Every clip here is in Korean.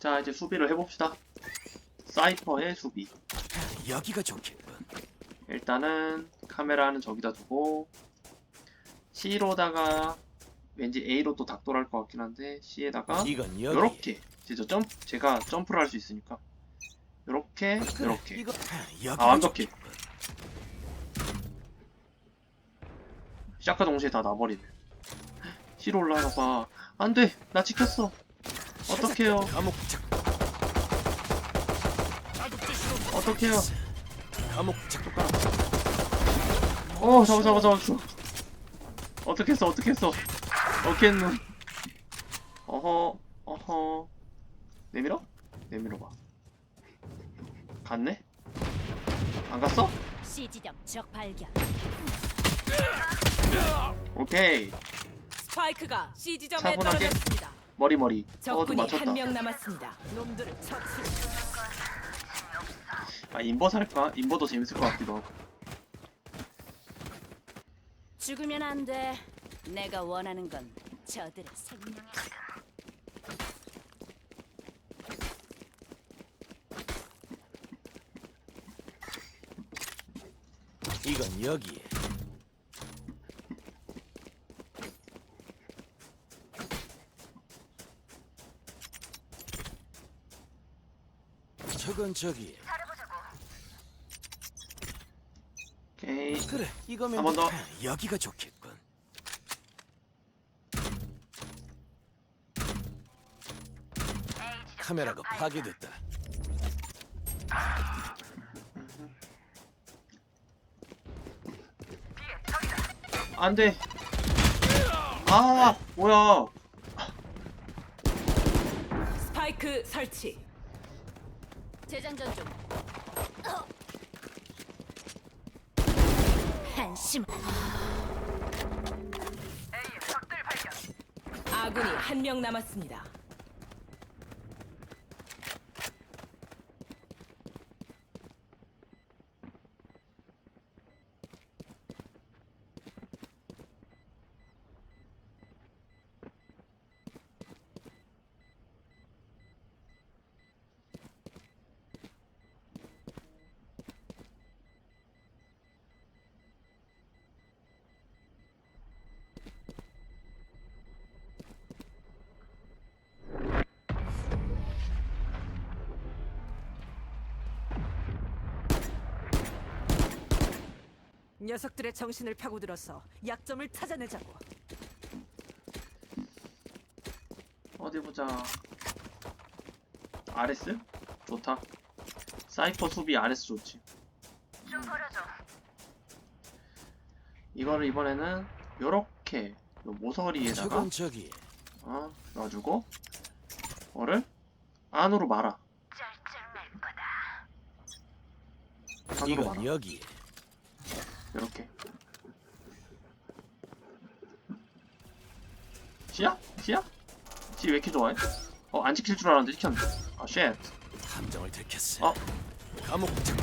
자 이제 수비를 해봅시다. 사이퍼의 수비. 여기가 좋겠군. 일단은 카메라는 저기다 두고 C로다가 왠지 A로 또 닥돌할 것 같긴 한데 C에다가. 요렇게 제가 점프 제가 점프를 할 수 있으니까 요렇게 그래, 요렇게 이거 여기가 아 완벽해. 시작과 동시에 다 나버리네 C로 올라가봐 안돼 나 찍혔어 어떡해요 감옥 작. 어떡해요 감옥 작. 어 잡아 잡아 잡아 잡아 어떻게 했어 어떻게 했어 어떻게 했노 어허 어허 내밀어? 내밀어봐 갔네? 안 갔어? C 지점 적 발견. 오케이 스파이크가 C 지점에 차분하게. 떨어졌습니다. 머리 머리 적군이 맞췄다 한명 남았습니다. 놈들을 처치. 아 인버 살까? 인버도 재밌을 것 같기도 하고 죽으면 안 돼. 내가 원하는 건 저들의 생명. 이건 여기에. 저건 저기. 오케이 그래, 이거면 한번 더. 여기가 좋겠군. 카메라가 파괴됐다. 안 돼 아 뭐야 스파이크 설치. 재장전 중. 한심. 아군이 한 명 남았습니다. 녀석들의 정신을 파고들어서 약점을 찾아내자고. 어디 보자 RS? 좋다 사이퍼 수비 RS 좋지 이거를 이번에는 요렇게 요 모서리에다가. 어, 넣어주고 어를 안으로 말아 안으로 말아 이건 여기에. 이렇게 시야? 시야? 시왜 이렇게 좋아해? 어 안 지킬 줄 알았는데 지켰네 아 쉣 함정을 들켰어. 어. 감옥 작.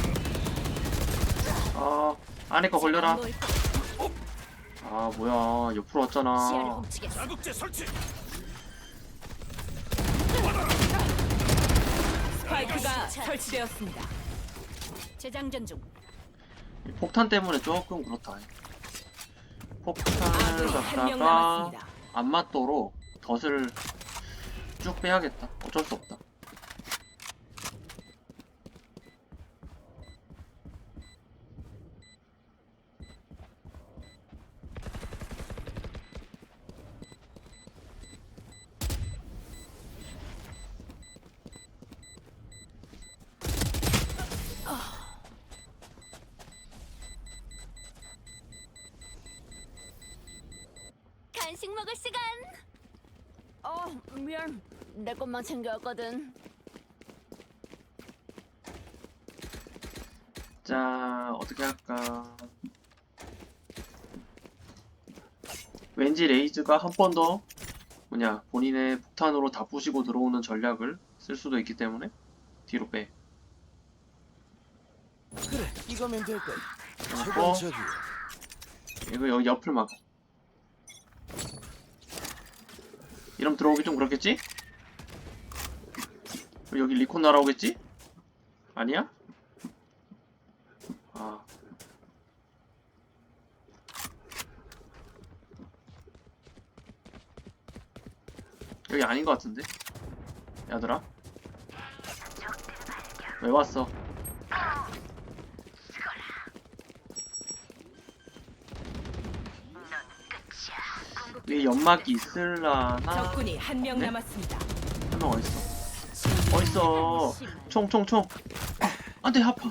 아 안에 거 걸려라 뭘아 뭐야 옆으로 왔잖아. 자극제 설치. 스파이크가 설치되었습니다. 재장전 중. 이 폭탄 때문에 조금 그렇다. 폭탄을 아군이 한명 갖다가 남았습니다. 안 맞도록 덫을 쭉 빼야겠다. 어쩔 수 없다 미안. 내 것만 챙겨왔거든. 자 어떻게 할까 왠지 레이즈가 한 번 더 뭐냐 본인의 폭탄으로 다 부시고 들어오는 전략을 쓸 수도 있기 때문에 뒤로 빼 그래, 이거면 될 거야. 어? 이거 여기 옆을 막아 이러면 들어오기 좀 그렇겠지? 여기 리콘 날아오겠지? 아니야? 아. 여기 아닌 것 같은데? 얘들아? 왜 왔어? 위에 연막이 있을라나? 적군이 한 명 네? 남았습니다. 한 명 어딨어? 어딨어? 총, 총, 총. 아, 안 돼, 아파.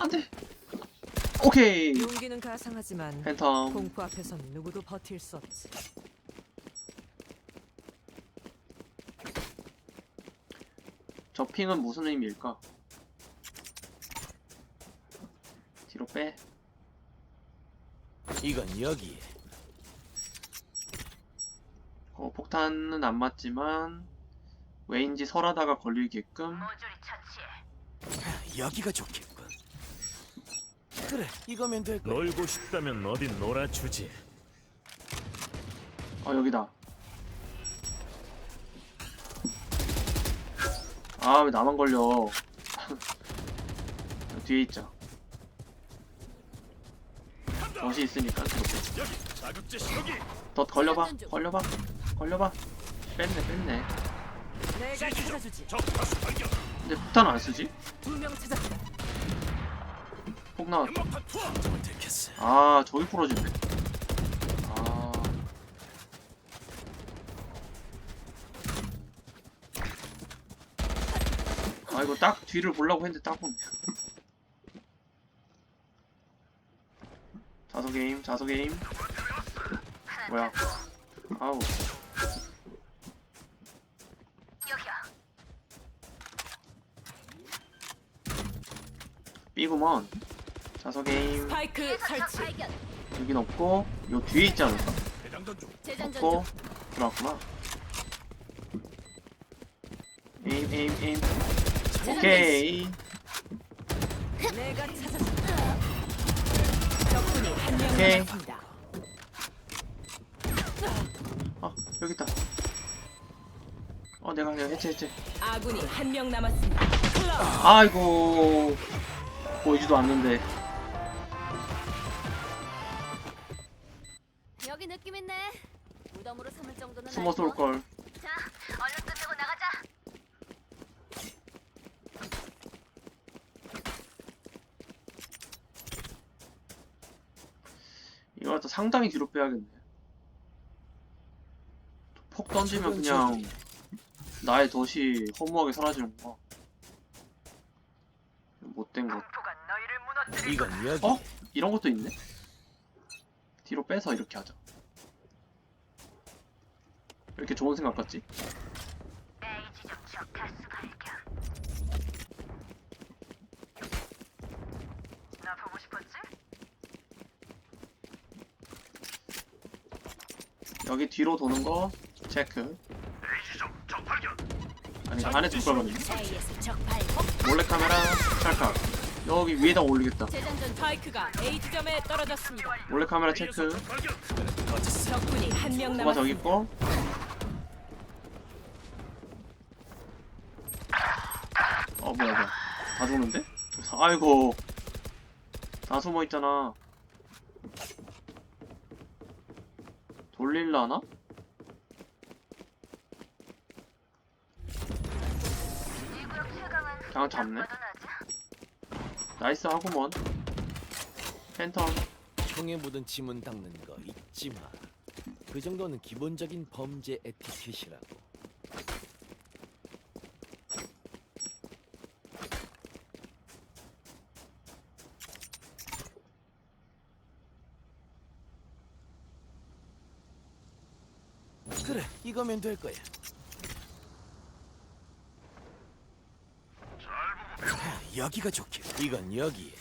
안 돼. 오케이. 용기는 가상하지만 팬텀. 공포 앞에선 누구도 버틸 수 없지. 저 핑은 무슨 의미일까? 뒤로 빼. 이건 여기에. 어, 폭탄은 안 맞지만 왜인지 설하다가 걸리게끔 여기가 좋겠군. 그래, 이거면 될 거야. 놀고 싶다면 어딘 놀아주지. 어 여기다. 아 왜 나만 걸려? 뒤에 있자. 덫이 있으니까 덫 걸려봐 걸려봐 걸려봐. 뺐네 뺐네. 내가 찾아주지. 근데 폭탄 안 쓰지? 두명 찾았다. 폭 나왔다. 아 저기 부러지네. 아. 아 이거 딱 뒤를 보려고 했는데 딱 보네. 자소 게임 자소 게임. 뭐야. 아우 삐구먼 자소 게임 스파이크 설치. 여긴 없고 요 뒤에 있지 않을까? 중. 없고 중. 들어왔구나 에임 에임 에임 오케이 내가 찾아준다. 적군이 한명 오케이. 남았습니다. 아 여기 있다 어 내가 내가 해체 해체 아군이 한 명 남았습니다. 클럽. 아이고 보이지도 않는데 여기 느낌 있네. 무덤으로 삼을 정도는 숨어 아니고. 쏠걸 자, 얼른 끝내고 나가자. 이거 갖다 상당히 뒤로 빼야겠네 폭 던지면 그냥 나의 덫이 허무하게 사라지는구나 이건 여기. 어? 이런 것도 있네? 뒤로 빼서 이렇게 하자. 왜 이렇게 좋은 생각 같지? 여기 뒤로 도는 거 체크. 아니 안에 둘걸 봤네. A에서 적 발목. 몰래 카메라 찰칵. 여기 위에다 올리겠다. 재장전 중. 스파이크가 A 지점에 떨어졌습니다. 몰래 카메라 체크. 적군이 한명 누가 저기 남았습니다. 있고. 어 뭐야 뭐야 다 죽는데? 아이고 다 숨어 있잖아 돌릴라나? 그냥 잡네 나이스 하구먼 팬텀 총에 묻은 지문 닦는 거 잊지 마. 그 정도는 기본적인 범죄 에티켓이라고. 그래, 이거면 될 거야. 여기가 좋겠. 이건 여기에.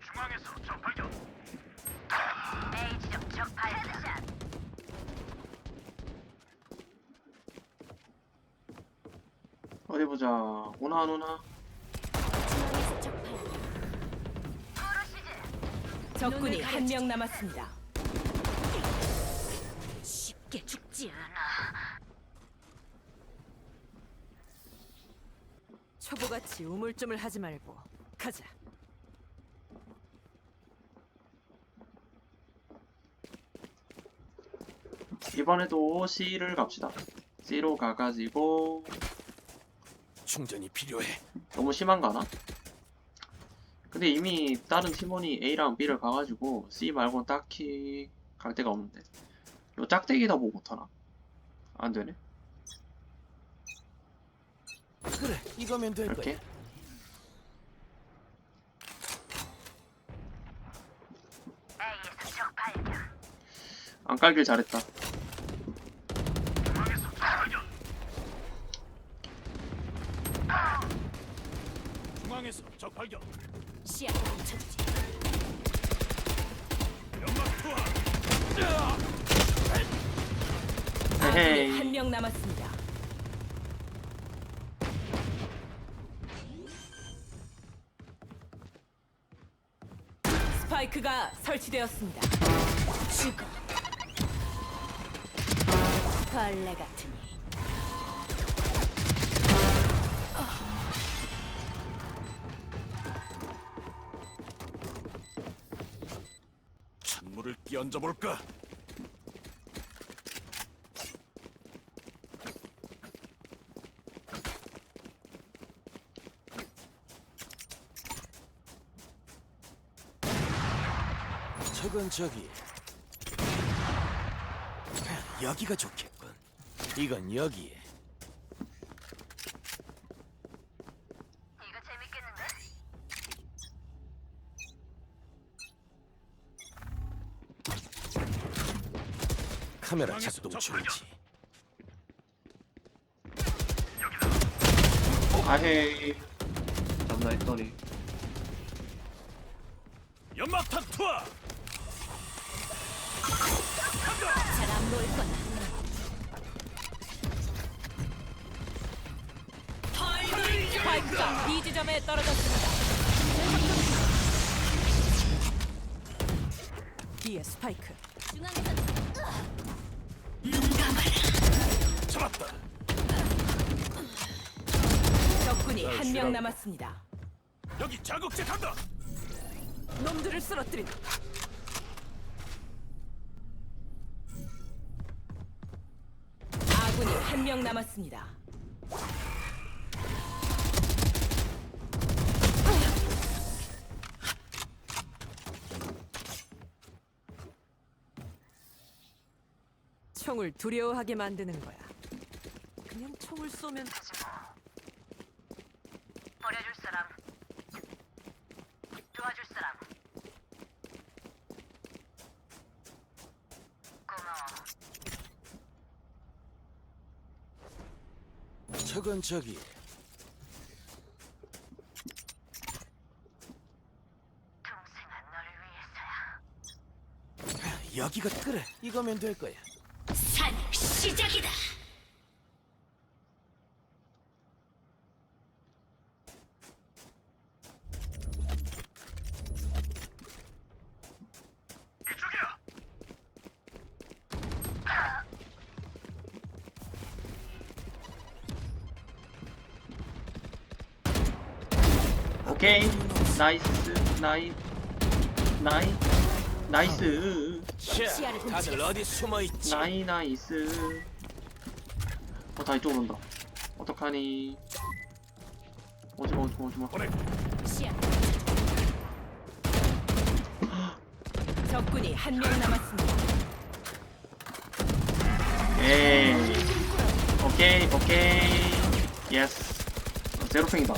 중앙에서 적 발견. 어디 보자 오나 안 오나 중앙에서 적 발목. 적군이 한 명 남았습니다. 쉽게 죽 지 다시 우물쭈물 하지 말고 가자. 이번에도 C를 갑시다. C로 가가지고 충전이 필요해. 너무 심한가 나? 근데 이미 다른 팀원이 A랑 B를 가가지고 C 말고는 딱히 갈 데가 없는데 요 짝대기다 보고 못하나? 안 되네 그래, 이거면 될 이렇게 거야. 안 깔길 잘했다 중앙에서 적 발견. 시야를 훔쳐주지. 연막 투하. 헤헤이 한 명 남았습니다. 스파이크가 설치되었습니다. 죽어. 벌레 같으니. 찬물을 끼얹어 볼까? 저건 저기. 여기가 좋겠군. 이건 여기에. 카메라 작동 중이지. 아헤이 잡나 했더니 연막탄 투하. 잘안 보일 거야. 스파이크가 B 지점에 떨어졌습니다. B의 스파이크. 중앙에서 잡았다. 적군이 자, 한 명. 남았습니다. 여기 자극제 간다. 놈들을 쓰러뜨린다. 한 명 남았습니다. 총을 두려워하게 만드는 거야. 그냥 총을 쏘면 버려줄 사람 도와줄 사람 고마워 저건 저기. 동생아 널 위해서야 여기가 그래. 이거면 될 거야. 산 시작이다. 나이스 나이 나이 나이스 자, 다들 어디 숨어 있지? 나이 나이스 어다 이쪽으로 온다 어떡하니 오지마 오지마 오지마. 시야. 적군이 한 명 남았습니다. 에이 오케이 오케이 예스 어, 제로팽이다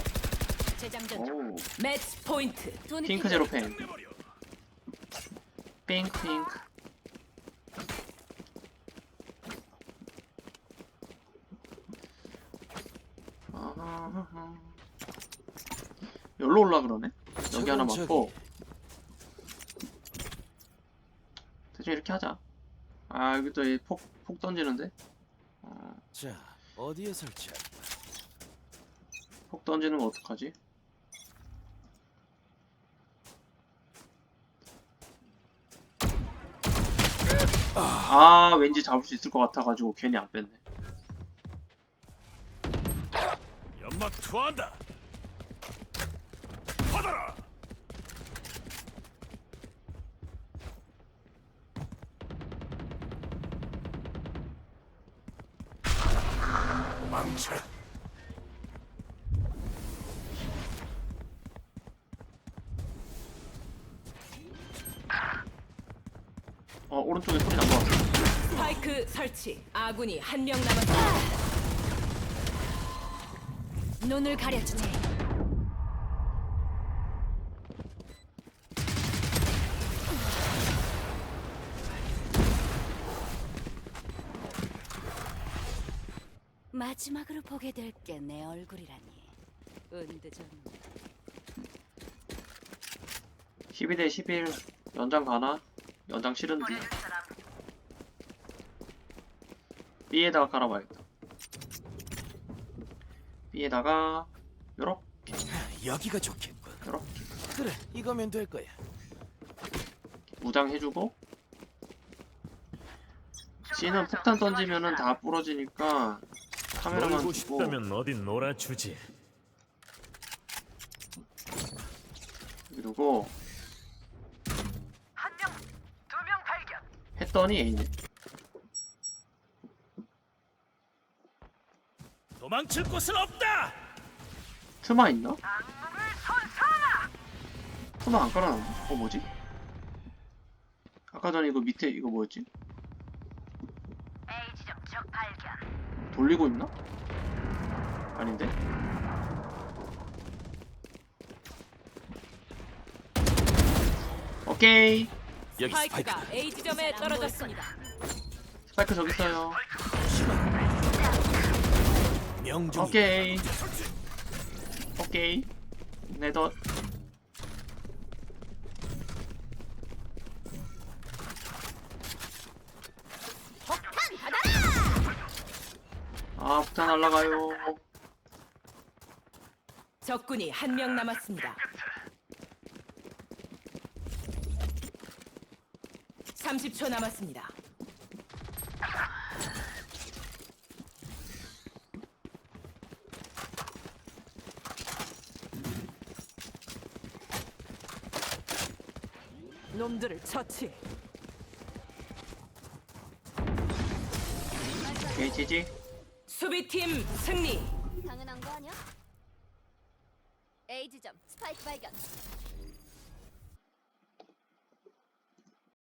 매치 포인트. 핑크. 제로팽 내버려. 핑크 핑크. 여기로 올라 그러네 여기 하나 맞고. 대충 이렇게 하자 아 여기 또폭 폭 던지는데 어, 자, 어디에 설치할까? 폭 던지는 거 어떡하지 아 왠지 잡을 수 있을 것 같아가지고 괜히 안 뺐네 연막 투하한다. 받아라. 망쳐. 어 오른쪽에 소리 난 설치. 아군이 한 명 남았습니다. 눈을 가려주지. 마지막으로 보게 될 게 내 얼굴이라니. 은드 좀 12대 11 연장 가나? 연장 싫은데 버려줄 사람. B에다가 깔아봐야겠다 B에다가 요렇게 여기가 좋겠군. 요렇게 그래, 이거면 될 거야. 무장 해주고 C는 폭탄 던지면은 다 부러지니까 카메라만 놀고 주고 싶다면 어딘 놀아주지. 그리고 한 명, 두명 발견. 했더니 A 도망칠 곳은 없다. 트마 있나? 트마 안 깔아놨나? 어 뭐지? 아까 전에 이거 밑에 이거 뭐였지? A 지점 적 발견. 돌리고 있나? 아닌데? 오케이 여기 스파이크. 스파이크가 A 지점에 떨어졌습니다. 스파이크 저기 있어요 명중. 오케이 오케이 네덧 아 폭탄 날라가요 적군이 한 명 남았습니다. 30초 남았습니다. 놈들을 처치. 지지 수비팀 승리.